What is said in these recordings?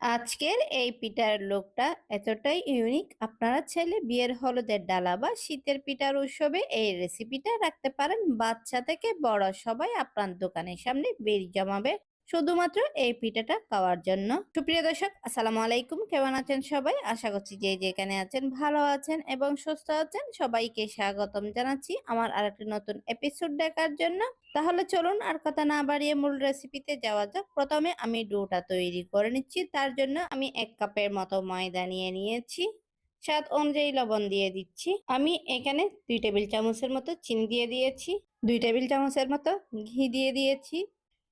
আজকের এই পিঠার লোকটা এতটাই ইউনিক আপনারা ছেলে বিয়ের হলদের ডালা বা শীতের পিঠার উৎসবে এই রেসিপিটা রাখতে পারেন। বাচ্চা থেকে বড় সবাই আপনার দোকানের সামনে বের জমাবে। শুধুমাত্র এই পিঠাটা খাওয়ার জন্য। সুপ্রিয় দর্শক, আসসালামু আলাইকুম। কেমন আছেন সবাই? আশা করছি যে যেখানে আছেন ভালো আছেন এবং সুস্থ আছেন। সবাইকে স্বাগতম জানাচ্ছি আমার আরেকটি নতুন এপিসোড দেখার জন্য। তাহলে চলুন আর কথা না বাড়িয়ে মূল রেসিপিতে যাওয়া যাক। প্রথমে আমি ডোটা তৈরি করে নিচ্ছি। তার জন্য আমি এক কাপের মতো ময়দা নিয়ে নিয়েছি। স্বাদ অনুযায়ী লবণ দিয়ে দিচ্ছি। আমি এখানে দুই টেবিল চামচের মতো চিনি দিয়ে দিয়েছি। দুই টেবিল চামচের মতো ঘি দিয়ে দিয়েছি।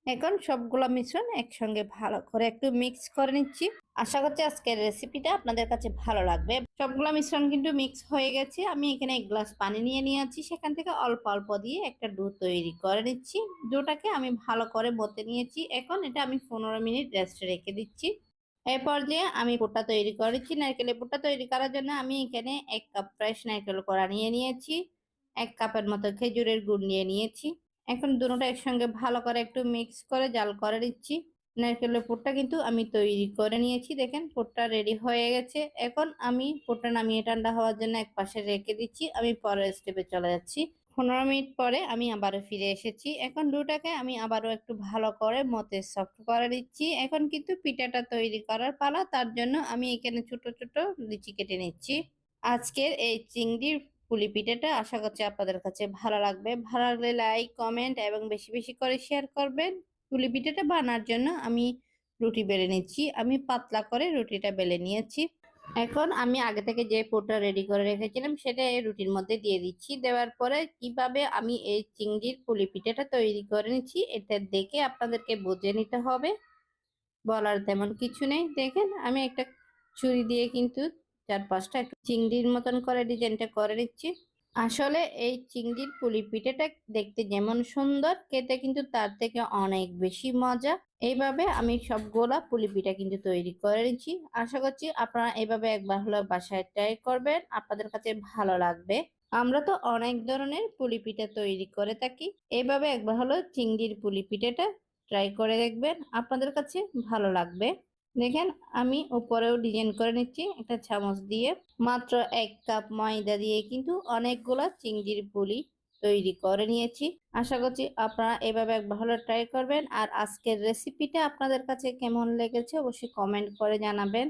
এখন সবগুলো মিশ্রণ একসঙ্গে ভালো করে একটু মিক্স করে নিচ্ছি। আশা করছি আজকের রেসিপিটা আপনাদের কাছে ভালো লাগবে। সবগুলো মিশ্রণ কিন্তু মিক্স হয়ে গেছে। আমি এখানে এক গ্লাস পানি নিয়ে নিয়েছি। সেখান থেকে অল্প অল্প দিয়ে একটা ডো তৈরি করে নিচ্ছি। ডোটাকে আমি ভালো করে মতে নিয়েছি। এখন এটা আমি পনেরো মিনিট রেস্টে রেখে দিচ্ছি। এই পর্যায়ে আমি পুটটা তৈরি করেছি, নারকেলের পুটটা তৈরি করার জন্য আমি এখানে এক কাপ ফ্রেশ নারকেল করা নিয়ে নিয়েছি। এক কাপের মতো খেজুরের গুড় নিয়ে নিয়েছি। এখন দুটোটা একসঙ্গে ভালো করে একটু মিক্স করে জাল করে নিচ্ছি। নারকেলের পুরটা কিন্তু আমি তৈরি করে নিয়েছি, দেখেন পুরটা রেডি হয়ে গেছে। এখন আমি পুরটা নামিয়ে ঠান্ডা হওয়ার জন্য এক পাশে রেখে দিচ্ছি, আমি পরের স্টেপে চলে যাচ্ছি। পনেরো মিনিট পরে আমি আবারও ফিরে এসেছি। এখন দুটাকে আমি আবারও একটু ভালো করে মতে সফট করে দিচ্ছি এখন কিন্তু পিঠাটা তৈরি করার পালা, তার জন্য আমি এখানে ছোট ছোট লিচি কেটে নিচ্ছি। আজকের এই চিংড়ির পুলি পিঠাটা আশা করছি আপনাদের কাছে ভালো লাগবে। ভালো লাগলে লাইক কমেন্ট এবং বেশি বেশি করে শেয়ার করবেন। পুলি পিঠাটা বানার জন্য আমি রুটি বেলে নিচ্ছি। আমি পাতলা করে রুটিটা বেলে নিয়েছি। এখন আমি আগে থেকে যে পুরটা রেডি করে রেখেছিলাম সেটা এই রুটির মধ্যে দিয়ে দিচ্ছি। দেওয়ার পরে কীভাবে আমি এই চিংড়ির পুলি পিঠাটা তৈরি করে নিচ্ছি, এটা দেখে আপনাদেরকে বুঝে নিতে হবে। বলার তেমন কিছু নেই। দেখেন, আমি একটা ছুরি দিয়ে কিন্তু চার পাঁচটা একটু চিংড়ির মতন করে ডিজাইনটা করে নিচ্ছি। আসলে এই চিংড়ির পুলি পিঠেটা দেখতে যেমন সুন্দর, খেতে কিন্তু তার থেকে অনেক বেশি মজা। এইভাবে আমি সবগুলা পুলি পিঠা কিন্তু তৈরি করে নিচ্ছি। আশা করছি আপনারা এইভাবে একবার হলো বাসায় ট্রাই করবেন, আপনাদের কাছে ভালো লাগবে। আমরা তো অনেক ধরনের পুলি পিঠা তৈরি করে থাকি, এইভাবে একবার হলো চিংড়ির পুলি পিঠেটা ট্রাই করে দেখবেন, আপনাদের কাছে ভালো লাগবে। দেখেন, আমি উপরেও ডিজাইন করে নিচ্ছি। একটা চামচ দিয়ে মাত্র এক কাপ ময়দা দিয়ে কিন্তু অনেকগুলো চিংড়ির পুলি তৈরি করে নিয়েছি। আশা করছি আপনারা এভাবে একবার হলো ট্রাই করবেন। আর আজকের রেসিপিটা আপনাদের কাছে কেমন লেগেছে অবশ্যই কমেন্ট করে জানাবেন।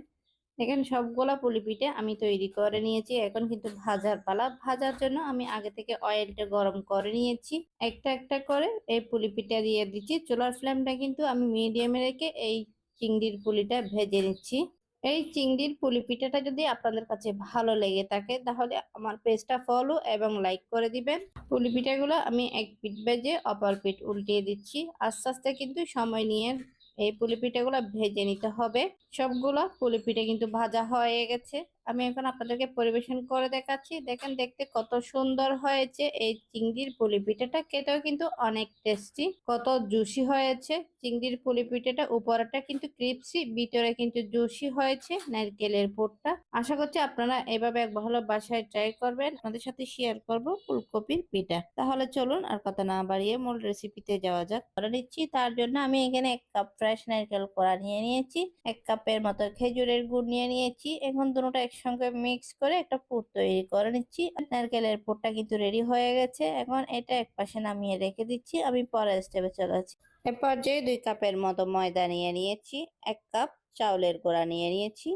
দেখেন, সবগুলা পুলি পিঠে আমি তৈরি করে নিয়েছি। এখন কিন্তু ভাজার পালা। ভাজার জন্য আমি আগে থেকে অয়েলটা গরম করে নিয়েছি। একটা একটা করে এই পুলি পিঠা দিয়ে দিচ্ছি। চুলার ফ্লেমটা কিন্তু আমি মিডিয়ামে রেখে এই চিংড়ির পুলিটা ভেজে নিচ্ছি। এই চিংড়ির পুলি পিঠাটা যদি আপনাদের কাছে ভালো লেগে থাকে, তাহলে আমার পেজটা ফলো এবং লাইক করে দিবেন। পুলি পিঠাগুলো আমি এক পিঠ ভেজে অপর পিঠ উল্টিয়ে দিচ্ছি। আস্তে আস্তে কিন্তু সময় নিয়ে এই পুলি পিঠাগুলো ভেজে নিতে হবে। সবগুলো পুলি পিঠে কিন্তু ভাজা হয়ে গেছে। আমি এখন আপনাদেরকে পরিবেশন করে দেখাচ্ছি। দেখেন দেখতে কত সুন্দর হয়েছে এই চিংড়ির পুলি পিঠাটা। খেতেও কিন্তু অনেক টেস্টি কত জুসি হয়েছে। চিংড়ির পুলি পিঠাটা উপরটা কিন্তু ক্রিপসি, ভিতরে কিন্তু জুসি হয়েছে নারকেলের পোটটা আশা করছি আপনারা এভাবে এক ভালো বাসায় ট্রাই করবেন। আপনাদের সাথে শেয়ার করব ফুলকপির পিঠা। তাহলে চলুন আর কথা না বাড়িয়ে মূল রেসিপিতে যাওয়া যাক। করে নিচ্ছি, তার জন্য আমি এখানে এক কাপ ফ্রেশ নারকেল করা নিয়ে নিয়েছি। এক কাপের মতো খেজুরের গুড় নিয়ে নিয়েছি। এখন দুটোটা একসঙ্গে মিক্স করে একটা পুর তৈরি করে নিচ্ছি। নারকেলের পুরটা কিন্তু রেডি হয়ে গেছে। এখন এটা এক পাশে নামিয়ে রেখে দিচ্ছি। আমি পরের স্টেপে চলে যাচ্ছি। এরপর যে দুই কাপের মতো ময়দা নিয়ে নিয়েছি। এক কাপ চাউলের গোড়া নিয়ে নিয়েছি।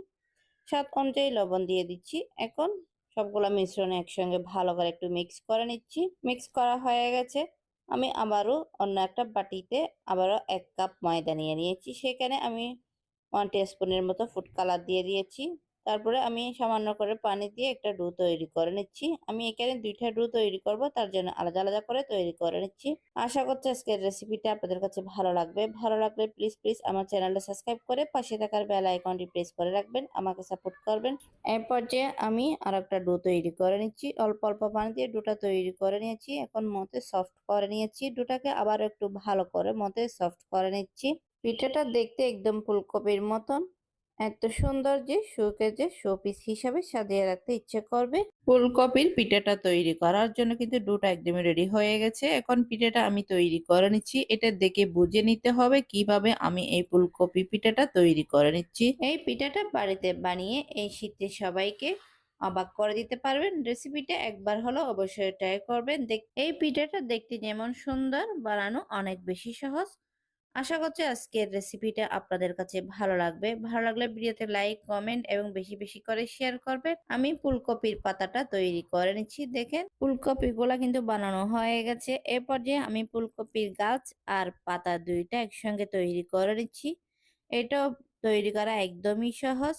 স্বাদ অনুযায়ী লবণ দিয়ে দিচ্ছি। এখন সবগুলো মিশ্রণ একসঙ্গে ভালো করে একটু মিক্স করে নিচ্ছি। মিক্স করা হয়ে গেছে। আমি আবারও অন্য একটা বাটিতে আবারও এক কাপ ময়দা নিয়ে নিয়েছি। সেখানে আমি ওয়ান টিস্পুনের মতো ফুড কালার দিয়ে দিয়েছি। তারপরে আমি সামান্য করে পানি দিয়ে একটা ডো তৈরি করে নিচ্ছি। আমি এখানে দুইটা ডো তৈরি করব, তার জন্য আলাদা আলাদা করে তৈরি করে নিচ্ছি। আশা করছি আজকের রেসিপিটা আপনাদের কাছে ভালো লাগবে। ভালো লাগলে প্লিজ প্লিজ আমার চ্যানেলটা সাবস্ক্রাইব করে পাশে থাকার বেল আইকনটি প্রেস করে রাখবেন, আমাকে সাপোর্ট করবেন। এরপর যে আমি আর একটা ডো তৈরি করে নিচ্ছি। অল্প অল্প পানি দিয়ে ডোটা তৈরি করে নিয়েছি। এখন মতে সফট করে নিয়েছি। ডোটাকে আবার একটু ভালো করে মতে সফট করে নিচ্ছি। পিঠাটা দেখতে একদম ফুলকপির মতন। এত সুন্দর যে শোকেজে শোপিস হিসাবে সাজিয়ে রাখতে ইচ্ছে করবে। ফুলকপির পিঠাটা তৈরি করার জন্য কিন্তু ডোটা একদমই রেডি হয়ে গেছে। এখন পিঠাটা আমি তৈরি করে নিচ্ছি। এটা দেখে বুঝে নিতে হবে কীভাবে আমি এই ফুলকপি পিঠাটা তৈরি করে নিচ্ছি। এই পিঠাটা বাড়িতে বানিয়ে এই শীতে সবাইকে অবাক করে দিতে পারবেন। রেসিপিটা একবার হলো অবশ্যই ট্রাই করবেন। দেখ এই পিঠাটা দেখতে যেমন সুন্দর বানানো অনেক বেশি সহজ। আশা করছি আজকের রেসিপিটা আপনাদের কাছে ভালো লাগবে। ভালো লাগলে ভিডিওতে লাইক কমেন্ট এবং বেশি বেশি করে শেয়ার করবেন। আমি ফুলকপির পাতাটা তৈরি করে নিচ্ছি। দেখেন, ফুলকপিগুলা কিন্তু বানানো হয়ে গেছে। এরপর যে আমি ফুলকপির গাছ আর পাতা দুইটা একসঙ্গে তৈরি করে নিচ্ছি। এটাও তৈরি করা একদমই সহজ।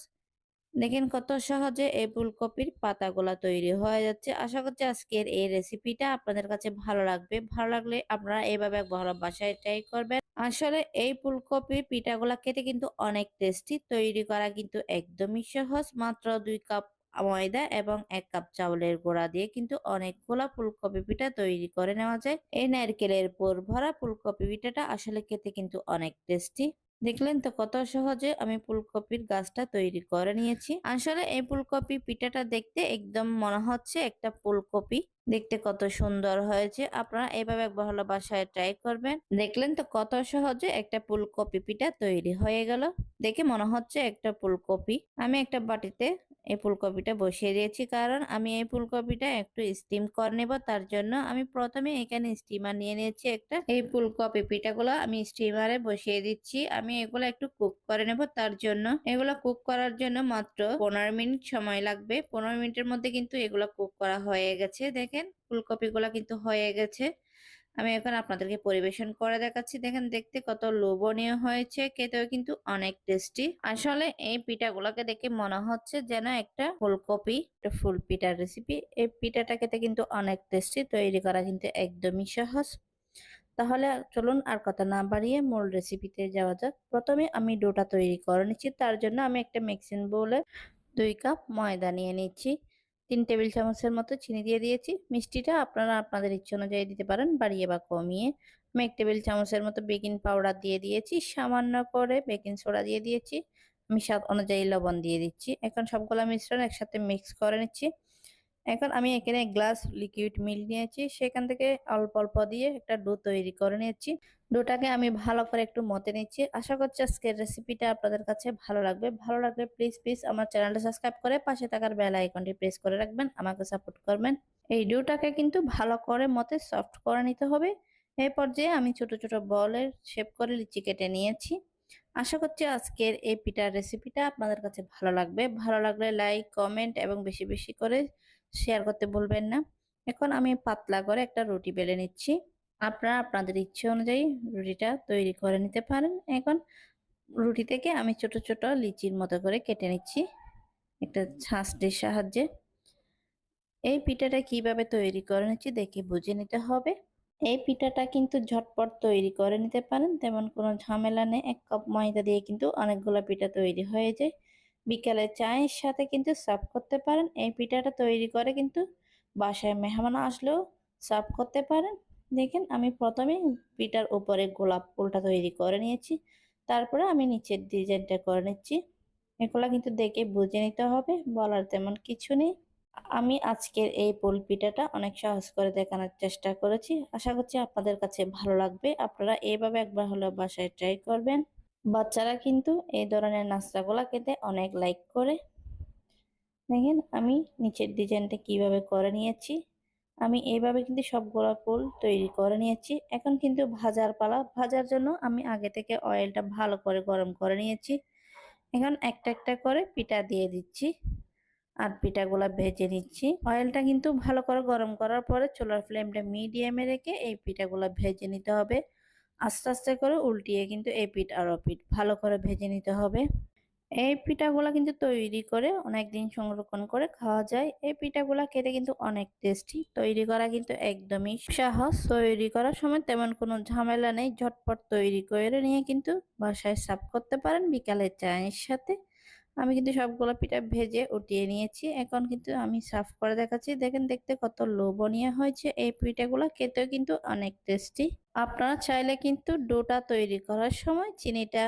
দেখেন কত সহজে এই ফুলকপির পাতাগুলা তৈরি হয়ে যাচ্ছে। আশা করছি আজকের এই রেসিপিটা আপনাদের কাছে ভালো লাগবে। ভালো লাগলে আপনারা এইভাবে ভালো বাসায় ট্রাই করবেন। আসলে এই ফুলকপির পিঠাগুলা খেতে কিন্তু অনেক টেস্টি তৈরি করা কিন্তু একদমই সহজ। মাত্র দুই কাপ ময়দা এবং এক কাপ চাউলের গোড়া দিয়ে কিন্তু অনেকগুলা ফুলকপি পিঠা তৈরি করে নেওয়া যায়। এই নারকেলের পুর ভরা ফুলকপি পিঠাটা আসলে খেতে কিন্তু অনেক টেস্টি দেখলেন তো কত সহজে আমি ফুলকপির গাছটা তৈরি করে নিয়েছি। আসলে এই ফুলকপি পিঠাটা দেখতে একদম মনে হচ্ছে একটা ফুলকপি। দেখতে কত সুন্দর হয়েছে। আপনারা এভাবে একবার হলো বাসায় ট্রাই করবেন। দেখলেন তো কত সহজে একটা ফুলকপি পিঠা তৈরি হয়ে গেল। দেখে মনে হচ্ছে একটা ফুলকপি। আমি একটা বাটিতে এই ফুলকপিটা বসিয়ে দিয়েছি। কারণ আমি এই ফুলকপিটা একটু স্টিম করে নেব, তার জন্য আমি প্রথমে এখানে স্টিমার নিয়ে নিয়েছি একটা। এই ফুলকপি পিঠাগুলো আমি স্টিমারে বসিয়ে দিচ্ছি। আমি এগুলো একটু কুক করে নেব, তার জন্য। এগুলো কুক করার জন্য মাত্র পনেরো মিনিট সময় লাগবে। পনেরো মিনিটের মধ্যে কিন্তু এগুলো কুক করা হয়ে গেছে। দেখেন, ফুলকপিগুলো কিন্তু হয়ে গেছে। আমি এখন আপনাদেরকে পরিবেশন করে দেখাচ্ছি। দেখেন, দেখতে কত লোভনীয় হয়েছে, খেতেও কিন্তু অনেক টেস্টি আসলে এই পিঠাগুলোকে দেখে মনে হচ্ছে যেন একটা ফুলকপি, একটা ফুল পিঠার রেসিপি এই পিঠাটা খেতে কিন্তু অনেক টেস্টি তৈরি করা কিন্তু একদমই সহজ। তাহলে চলুন আর কথা না বাড়িয়ে মূল রেসিপিতে যাওয়া যাক। প্রথমে আমি ডোটা তৈরি করে নিচ্ছি, তার জন্য আমি একটা মিক্সিং বোলে দুই কাপ ময়দা নিয়ে নিচ্ছি। তিন টেবিল চামচের মতো চিনি দিয়ে দিয়েছি। মিষ্টিটা আপনারা আপনাদের ইচ্ছে অনুযায়ী দিতে পারেন, বাড়িয়ে বা কমিয়ে। আমি এক টেবিল চামচের মতো বেকিং পাউডার দিয়ে দিয়েছি, সামান্য করে বেকিং সোডা দিয়ে দিয়েছি। আমি স্বাদ অনুযায়ী লবণ দিয়ে দিচ্ছি। এখন সবগুলো মিশ্রণ একসাথে মিক্স করে নিচ্ছি। এখন আমি এখানে গ্লাস লিকুইড মিল্ক নিয়েছি, সেখান থেকে অল্প অল্প দিয়ে একটা ডো তৈরি করে নিয়েছি। ডোটাকে আমি ভালো করে একটু মতে নিচ্ছি। আশা করছি আজকের রেসিপিটা আপনাদের কাছে ভালো লাগবে। ভালো লাগলে প্লিজ প্লিজ আমার চ্যানেলটা সাবস্ক্রাইব করে পাশে থাকার বেল আইকনটি প্রেস করে রাখবেন, আমাকে সাপোর্ট করবেন। এই ডোটাকে কিন্তু ভালো করে মতে সফট করে নিতে হবে। এই পর্যায়ে আমি ছোট ছোট বলের শেপ করে লিচি কেটে নিয়েছি। আশা করছি আজকের এই পিঠার রেসিপিটা আপনাদের কাছে ভালো লাগবে। ভালো লাগলে লাইক কমেন্ট এবং বেশি বেশি করে শেয়ার করতে বলবেন না। এখন আমি পাতলা করে একটা রুটি বেলে নিচ্ছি। আপনারা আপনাদের ইচ্ছে অনুযায়ী রুটিটা তৈরি করে নিতে পারেন। এখন রুটি থেকে আমি ছোট ছোট লিচির মতো করে কেটে নিচ্ছি একটা ছাঁচটির সাহায্যে। এই পিঠাটা কীভাবে তৈরি করে নিচ্ছি দেখে বুঝে নিতে হবে। এই পিঠাটা কিন্তু ঝটপট তৈরি করে নিতে পারেন, তেমন কোনো ঝামেলা নেই। এক কাপ ময়দা দিয়ে কিন্তু অনেকগুলো পিঠা তৈরি হয়ে যায়। বিকালে চায়ের সাথে কিন্তু সার্ভ করতে পারেন। এই পিঠাটা তৈরি করে কিন্তু বাসায় মেহমান আসলেও সার্ভ করতে পারেন। দেখেন, আমি প্রথমে পিঠার উপরে গোলাপ ফুলটা তৈরি করে নিয়েছি। তারপরে আমি নিচের ডিজাইনটা করে নিচ্ছি। এগুলো কিন্তু দেখে বুঝে নিতে হবে, বলার তেমন কিছু নেই। আমি আজকের এই পোল পিঠাটা অনেক সহজ করে দেখানোর চেষ্টা করেছি। আশা করছি আপনাদের কাছে ভালো লাগবে। আপনারা এইভাবে একবার হলেও বাসায় ট্রাই করবেন। বাচ্চারা কিন্তু এই ধরনের নাস্তাগুলা খেতে অনেক লাইক করে। দেখেন, আমি নিচের ডিজাইনটা কীভাবে করে নিয়েছি। আমি এইভাবে কিন্তু সবগুলো ফুল তৈরি করে নিয়েছি। এখন কিন্তু ভাজার পালা। ভাজার জন্য আমি আগে থেকে অয়েলটা ভালো করে গরম করে নিয়েছি। এখন একটা একটা করে পিঠা দিয়ে দিচ্ছি আর পিঠাগুলো ভেজে নিচ্ছি। অয়েলটা কিন্তু ভালো করে গরম করার পরে চুলার ফ্লেমটা মিডিয়ামে রেখে এই পিঠাগুলো ভেজে নিতে হবে। আস্তে আস্তে করে উল্টিয়ে কিন্তু এই পিঠ আর পিঠ ভালো করে ভেজে নিতে হবে। এই পিঠাগুলো কিন্তু তৈরি করে অনেক দিন সংরক্ষণ করে খাওয়া যায়। এই পিঠাগুলো খেতে কিন্তু অনেক টেস্টি। তৈরি করা কিন্তু একদমই সহজ। তৈরি করার সময় তেমন কোনো ঝামেলা নেই। ঝটপট তৈরি করে নিয়ে কিন্তু বাসায় সাফ করতে পারেন বিকালে চায়ের সাথে। আমি কিন্তু সবগুলো পিঠা ভেজে উঠিয়ে নিয়েছি। এখন কিন্তু আমি সাফ করে দেখাচ্ছি। দেখেন দেখতে কত লোভনীয় হয়েছে এই পিঠাগুলো। খেতেও কিন্তু অনেক টেস্টি। আপনারা চাইলে কিন্তু ডোটা তৈরি করার সময় চিনিটা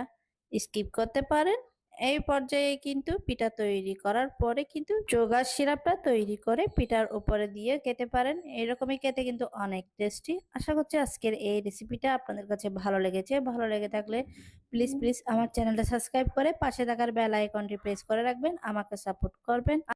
স্কিপ করতে পারেন। এই পর্যায়ে কিন্তু পিঠা তৈরি করার পরে কিন্তু চোগার সিরাপটা তৈরি করে পিঠার উপরে দিয়ে খেতে পারেন। এরকমই খেতে কিন্তু অনেক টেস্টি। আশা করছি আজকের এই রেসিপিটা আপনাদের কাছে ভালো লেগেছে। ভালো লেগে থাকলে প্লিজ প্লিজ আমার চ্যানেলটা সাবস্ক্রাইব করে পাশে থাকার বেল আইকনটি প্রেস করে রাখবেন। আমাকে সাপোর্ট করবেন।